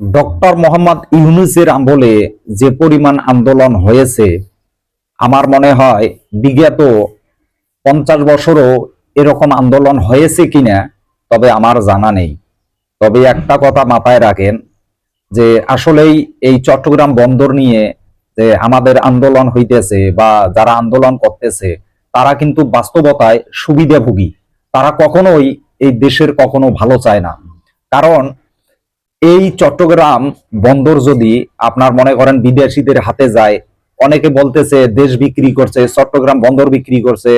Doctor Mohammad ইউনুসের আমলে যে পরিমাণ আন্দোলন হয়েছে, আমার মনে হয় বিগত পঞ্চাশ বছরও এরকম আন্দোলন হয়েছে কিনা, তবে আমার জানা নেই। তবে একটা কথা মাথায় রাখেন যে আসলেই এই চট্টগ্রাম বন্দর নিয়ে যে আমাদের আন্দোলন হইতেছে বা যারা আন্দোলন করতেছে, তারা কিন্তু বাস্তবতায় সুবিধাভোগী। তারা কখনোই এই দেশের কখনো ভালো চায় না। কারণ এই চট্টগ্রাম বন্দর যদি আপনার মনে করেন বিদেশিদের হাতে যায়, অনেকে বলতেছে দেশ বিক্রি করছে, চট্টগ্রাম বন্দর বিক্রি করছে।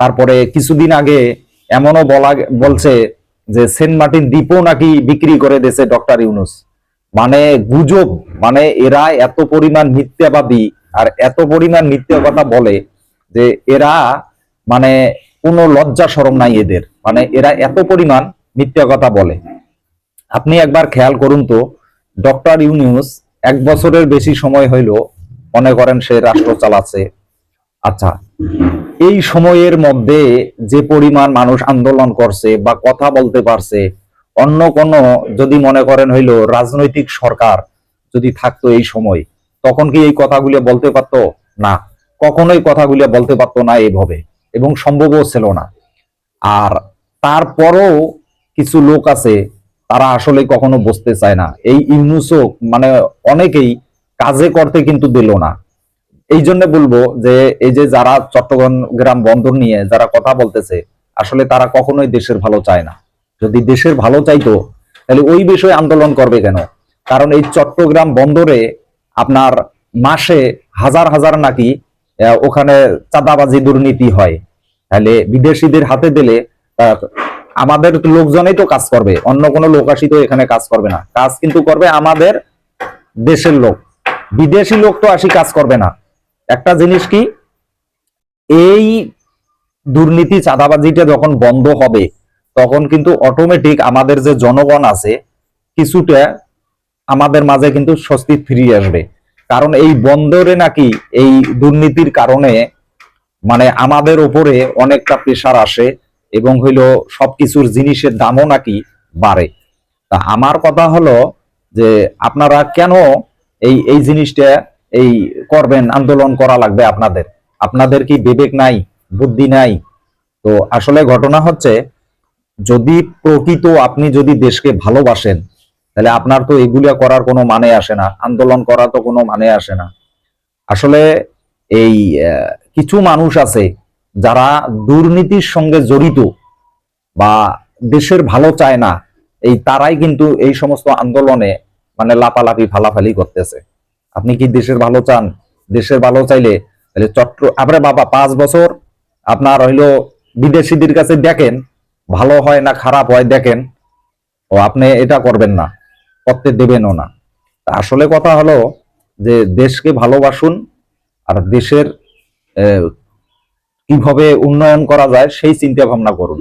তারপরে কিছুদিন আগে এমনও বলা বলছে যে সেন্ট মার্টিন দ্বীপও নাকি বিক্রি করে দিয়েছে ডক্টর ইউনুস। মানে গুজব মানে এরা এত পরিমাণ মিথ্যাবাদী আর এত পরিমাণ মিথ্যা কথা বলে যে এরা মানে কোনো লজ্জা সরম নাই এদের। মানে এরা এত পরিমাণ মিথ্যা কথা বলে। আপনি একবার খেয়াল করুন তো, ডক্টর ইউনিউস এক বছরের বেশি সময় হইল মনে করেন সে রাষ্ট্র চালাচ্ছে। আচ্ছা এই সময়ের মধ্যে যে পরিমাণ মানুষ আন্দোলন করছে বা কথা বলতে পারছে, অন্য কোন যদি মনে করেন হইল রাজনৈতিক সরকার যদি থাকতো এই সময়, তখন কি এই কথাগুলো বলতে পারতো? না, কখনোই কথাগুলো বলতে পারতো না এইভাবে এবং সম্ভবও ছিল না। আর তারপরও কিছু লোক আছে তারা আসলে কখনো বুঝতে চায় না। এই ইউনুসও মানে অনেকেই কাজে করতে কিন্তু দিল না। এই জন্য বলব যে, এই যে যারা চট্টগ্রাম গ্রাম বন্দর নিয়ে যারা কথা বলতেছে, আসলে তারা কখনোই দেশের ভালো চায় না। যদি দেশের ভালো চাইতো, তাহলে ওই বিষয়ে আন্দোলন করবে কেন? কারণ এই চট্টগ্রাম বন্দরে আপনার মাসে হাজার হাজার নাকি ওখানে চাঁদাবাজি দুর্নীতি হয়। তাহলে বিদেশিদের হাতে দিলে আমাদের লোকজনই তো কাজ করবে। অন্য কোনো লোক আসি তো এখানে কাজ করবে না। কাজ কিন্তু করবে আমাদের দেশের লোক। বিদেশি লোক তো আসি কাজ করবে না। একটা জিনিস কি? এই দুর্নীতি, চাঁদাবাজিটা যখন বন্ধ হবে, তখন কিন্তু অটোমেটিক আমাদের যে জনগণ আছে, কিছুটা আমাদের মাঝে কিন্তু স্বস্তি ফিরিয়ে আসবে। কারণ এই বন্দরে নাকি এই দুর্নীতির কারণে মানে আমাদের উপরে অনেকটা প্রেশার আসে। এবং হইল সবকিছুর জিনিসের দামও নাকি বাড়ে। তা আমার কথা হলো যে আপনারা কেন এই এই জিনিসটা, এই করবেন, আন্দোলন করা লাগবে আপনাদের? আপনাদের কি বিবেক নাই, বুদ্ধি নাই? তো আসলে ঘটনা হচ্ছে, যদি প্রকৃত আপনি যদি দেশকে ভালোবাসেন, তাহলে আপনার তো এগুলা করার কোনো মানে আসে না, আন্দোলন করা তো কোনো মানে আসে না। আসলে এই কিছু মানুষ আছে যারা দুর্নীতির সঙ্গে জড়িত বা দেশের ভালো চায় না, এই তারাই কিন্তু এই সমস্ত আন্দোলনে মানে লাপালাপি, ফালাফালি করতেছে। আপনি কি দেশের ভালো চান? দেশের ভালো চাইলে তাহলে চট্ট আপনি বাবা, পাঁচ বছর আপনার হইল বিদেশিদের কাছে দেখেন, ভালো হয় না খারাপ হয় দেখেন, ও আপনি এটা করবেন না করতে দেবেনও না। আসলে কথা হলো যে দেশকে ভালোবাসুন আর দেশের কীভাবে উন্নয়ন করা যায় সেই চিন্তা ভাবনা করুন।